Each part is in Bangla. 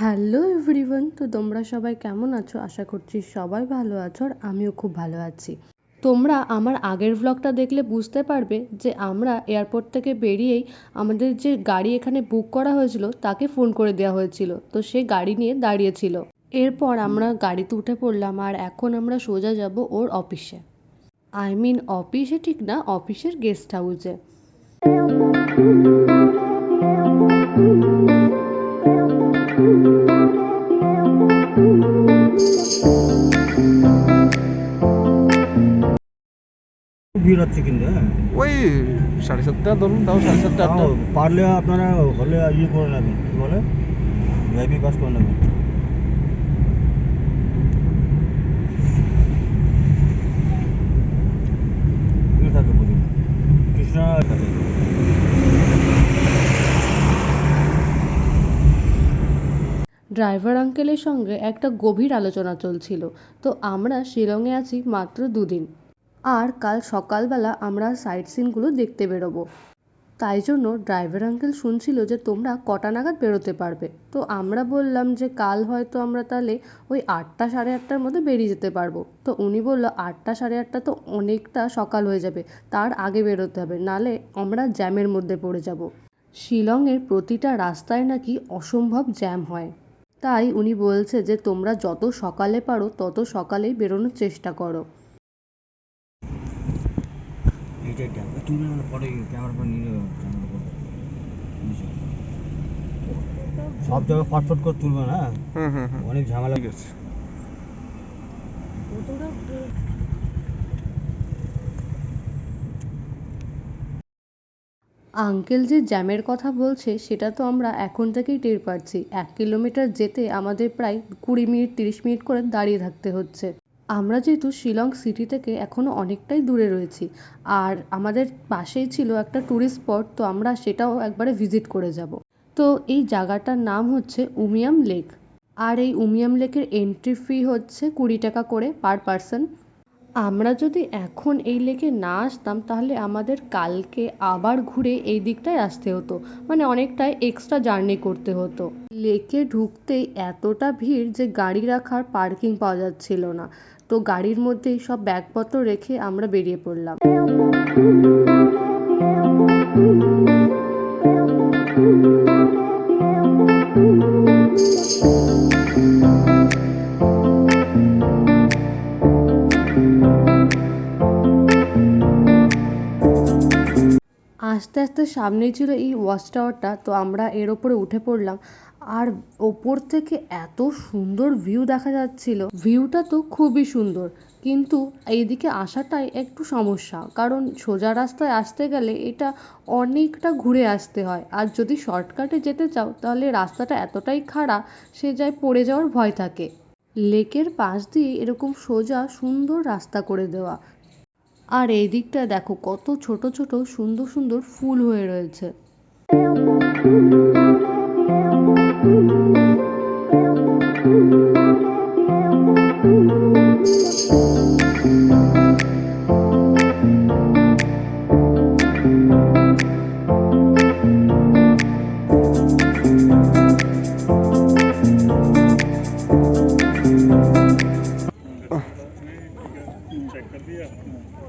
হ্যালো এভরিওয়ান, তো তোমরা সবাই কেমন আছো? আশা করছি সবাই ভালো আছো আর আমিও খুব ভালো আছি। তোমরা আমার আগের ভ্লগটা দেখলে বুঝতে পারবে যে আমরা এয়ারপোর্ট থেকে বেরিয়েই আমাদের যে গাড়ি এখানে বুক করা হয়েছিল, তাকে ফোন করে দেওয়া হয়েছিল। তো সে গাড়ি নিয়ে দাঁড়িয়েছিল। এরপর আমরা গাড়িতে উঠে পড়লাম আর এখন আমরা সোজা যাব ওর অফিসে আই মিন অফিসে ঠিক না অফিসের গেস্ট হাউসে কিন্তু হ্যাঁ। ওই সাড়ে সাতটা ধরুন তাও সাড়ে সাতটা আটটা। পারলে আপনারা হলে ইয়ে করে নেবেন কি বলে? ভিআইপি পাস করে নেবেন। থাকে প্রচুর কৃষ্ণা থাকে ড্রাইভার আঙ্কেলের সঙ্গে একটা গভীর আলোচনা চলছিল। তো আমরা শিলংয়ে আছি মাত্র দুদিন। আর কাল সকালবেলা আমরা সাইট সিনগুলো দেখতে বেরোবো। তাই জন্য ড্রাইভার আঙ্কেল শুনছিল যে তোমরা কটা নাগাদ বেরোতে পারবে। তো আমরা বললাম যে কাল হয়তো আমরা তাহলে ওই আটটা সাড়ে আটটার মধ্যে বেরিয়ে যেতে পারব। তো উনি বলল, আটটা সাড়ে আটটা তো অনেকটা সকাল হয়ে যাবে, তার আগে বেরোতে হবে, নালে আমরা জ্যামের মধ্যে পড়ে যাব। শিলংয়ের প্রতিটা রাস্তায় নাকি অসম্ভব জ্যাম হয়। তাই উনি বলছে যে, তোমরা যত সকালে পারো, তত সকালেই বেরোনোর চেষ্টা করো। পরে ক্যামেরা নিয়ে সব জায়গায় ফটফট করে তুলবে না? হুম হুম হুম। অনেক ঝামেলা। আছে। আঙ্কেল যে জ্যামের কথা বলছে সেটা তো আমরা এখন থেকেই টের পাচ্ছি। এক কিলোমিটার যেতে আমাদের প্রায় কুড়ি মিনিট তিরিশ মিনিট করে দাঁড়িয়ে থাকতে হচ্ছে। আমরা যেহেতু শিলং সিটি থেকে এখনও অনেকটাই দূরে রয়েছি, আর আমাদের পাশেই ছিল একটা ট্যুরিস্ট স্পট তো আমরা সেটাও একবারে ভিজিট করে যাব। তো এই জায়গাটার নাম হচ্ছে উমিয়াম লেক আর এই উমিয়াম লেকের এন্ট্রি ফি হচ্ছে কুড়ি টাকা করে পার পারসন আমরা যদি এখন এই লেকে না আসতাম, তাহলে আমাদের কালকে আবার ঘুরে এই দিকটায় আসতে হতো মানে অনেকটাই এক্সট্রা জার্নি করতে হতো। লেকে ঢুকতেই এতটা ভিড় যে গাড়ি রাখার পার্কিং পাওয়া যাচ্ছিল না। তো গাড়ির মধ্যেই সব ব্যাগপত্র রেখে আমরা বেরিয়ে পড়লাম। আস্তে আস্তে সামনেই ছিল এই ওয়াচ টাওয়ারটা তো আমরা এর ওপরে উঠে পড়লাম। আর ওপর থেকে এত সুন্দর ভিউ দেখা যাচ্ছিল। ভিউটা তো খুবই সুন্দর, কিন্তু এইদিকে আসাটাই একটু সমস্যা, কারণ সোজা রাস্তায় আসতে গেলে এটা অনেকটা ঘুরে আসতে হয়। আর যদি শর্টকাটে যেতে চাও, তাহলে রাস্তাটা এতটাই খাড়া, সে যায় পড়ে যাওয়ার ভয় থাকে। লেকের পাশ দিয়ে এরকম সোজা সুন্দর রাস্তা করে দেওয়া। আর এই দিকটা দেখো কত ছোট ছোট সুন্দর সুন্দর ফুল হয়ে রয়েছে।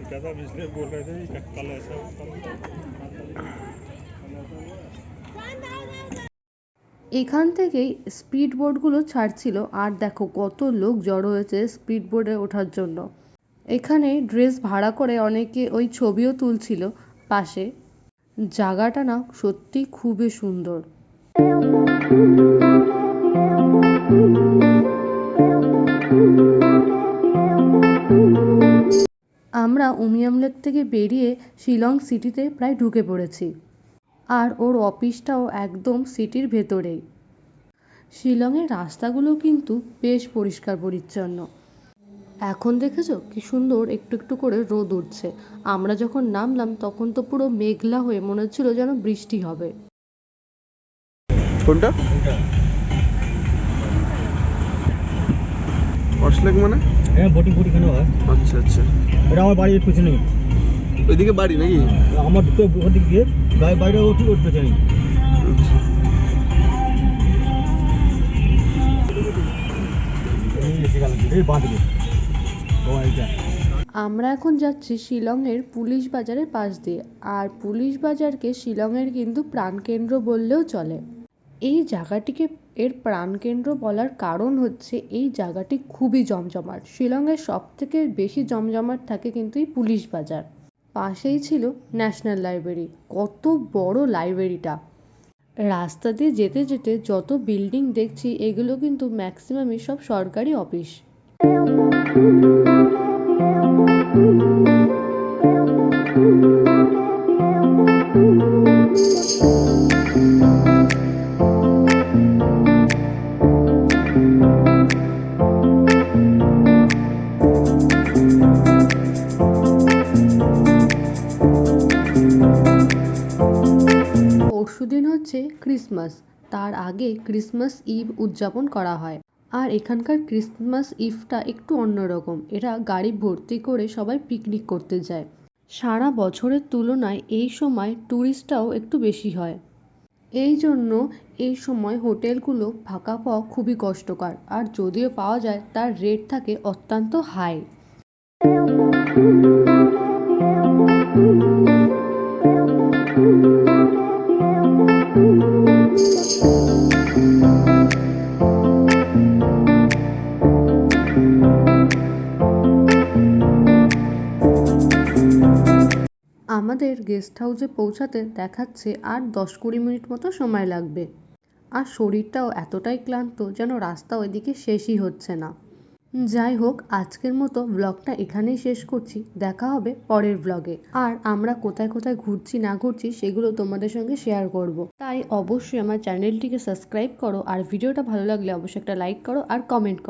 ज़्यादा बिजनेस बोल रहे थे कल ऐसा এখান থেকেই স্পিড বোটগুলো ছাড়ছিল, আর দেখো কত লোক জড়ো হয়েছে স্পিড বোটে ওঠার জন্য। এখানে ড্রেস ভাড়া করে অনেকে ওই ছবিও তুলছিল পাশে। জায়গাটা না সত্যি খুবই সুন্দর। আমরা উমিয়াম লেক থেকে বেরিয়ে শিলং সিটিতে প্রায় ঢুকে পড়েছি। আর ওর অফিসটাও একদম সিটির ভেতরেই। শিলংয়ের রাস্তাগুলো কিন্তু বেশ পরিষ্কার পরিচ্ছন্ন। এখন দেখেছ কি সুন্দর একটু একটু করে রোদ উঠছে। আমরা যখন নামলাম তখন তো পুরো মেঘলা হয়ে মনে হচ্ছিল যেন বৃষ্টি হবে। কোনটা? মানে? হ্যাঁ বোটিং ফোটিং কেন আচ্ছা আচ্ছা। এটা আমার বাড়ির পেছনে ওইদিকে বাড়ি নাকি? আমার দুটো ওদিক দিয়ে গায়ে বাইরে বাঁধবে তোমার এইটা আমরা এখন যাচ্ছি শিলংয়ের পুলিশ বাজারের পাশ দিয়ে আর পুলিশ বাজারকে শিলংয়ের কিন্তু প্রাণকেন্দ্র বললেও চলে। এই জায়গাটিকে এর প্রাণকেন্দ্র বলার কারণ হচ্ছে এই জায়গাটি খুবই জমজমাট। শিলংয়ের সব থেকে বেশি জমজমাট থাকে কিন্তু এই পুলিশ বাজার। পাশেই ছিল ন্যাশনাল লাইব্রেরি। কত বড় লাইব্রেরিটা। রাস্তা দিয়ে যেতে যেতে যত বিল্ডিং দেখছি, এগুলো কিন্তু ম্যাক্সিমামই সব সরকারি অফিস। পরশুদিন হচ্ছে ক্রিসমাস। তার আগে ক্রিসমাস ইভ উদযাপন করা হয়। আর এখানকার ক্রিসমাস ইভটা একটু অন্যরকম। এরা গাড়ি ভর্তি করে সবাই পিকনিক করতে যায়। সারা বছরের তুলনায় এই সময় ট্যুরিস্টটাও একটু বেশি হয়। এই জন্য এই সময় হোটেলগুলো ফাঁকা পাওয়া খুবই কষ্টকর। আর যদিও পাওয়া যায়, তার রেট থাকে অত্যন্ত হাই আমাদের গেস্ট হাউসে পৌঁছাতে দেখাচ্ছে আর দশ কুড়ি মিনিট মতো সময় লাগবে। আর শরীরটাও এতটাই ক্লান্ত যেন রাস্তা ওইদিকে শেষই হচ্ছে না। যাই হোক, আজকের মতো ব্লগটা এখানেই শেষ করছি। দেখা হবে পরের ব্লগে। আর আমরা কোথায় কোথায় ঘুরছি, না ঘুরছি, সেগুলো তোমাদের সঙ্গে শেয়ার করব। তাই অবশ্যই আমার চ্যানেলটিকে সাবস্ক্রাইব করো। আর ভিডিওটা ভালো লাগলে অবশ্যই একটা লাইক করো আর কমেন্ট করো।